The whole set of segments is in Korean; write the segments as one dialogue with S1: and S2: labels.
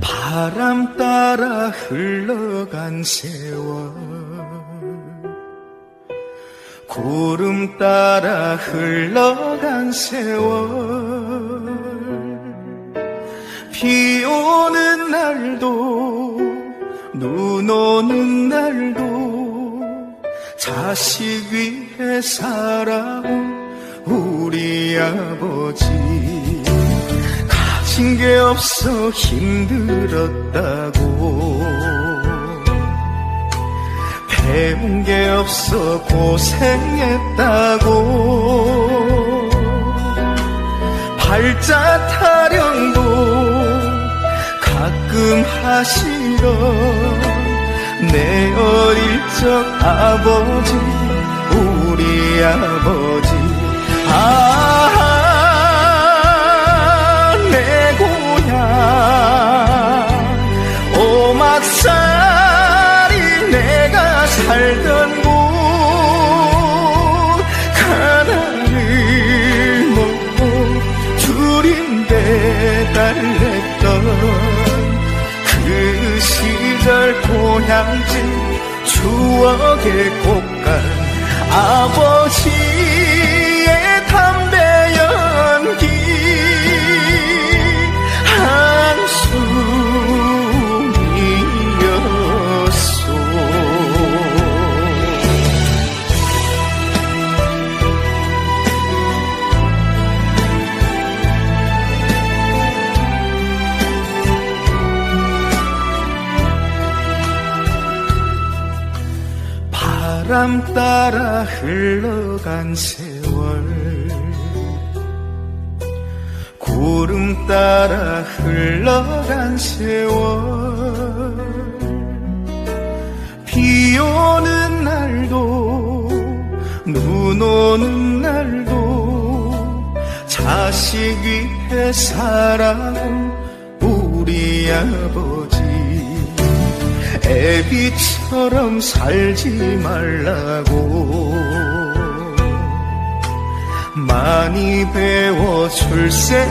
S1: 바람 따라 흘러간 세월. 구름 따라 흘러간 세월. 비 오는 날도 눈 오는 날도 자식 위해 살아온 우리 아버지 가진 게 없어 힘들었다고. 배운 게 없어 고생했다고. 발자 타령도 가끔 하시던 내 어릴 적 아버지 우리 아버지 오막살이 내가 살던 곳. 가나를 먹고 줄임 배달했던 그 시절 고향집 추억의 곳간 아버 바람 따라 흘러간 세월. 구름 따라 흘러간 세월. 비 오는 날도 눈 오는 날도 자식 위해 살아온 우리 아버지 애비처럼 살지 말라고. 많이 배워 출세하라고.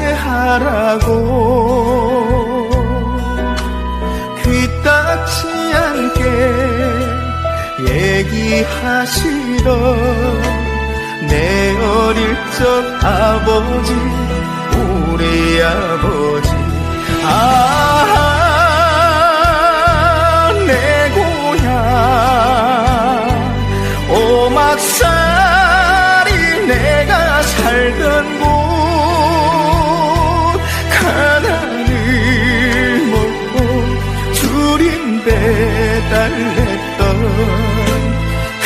S1: 귀딱지 않게 얘기하시던 내 어릴 적 아버지 달랬던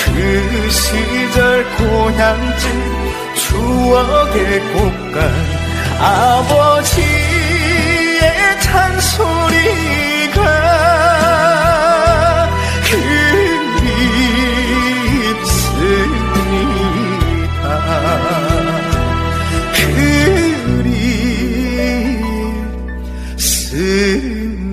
S1: 그 시절 고향집 추억의 곳간 아버지의 찬소리가 그립습니다. 그립습니다.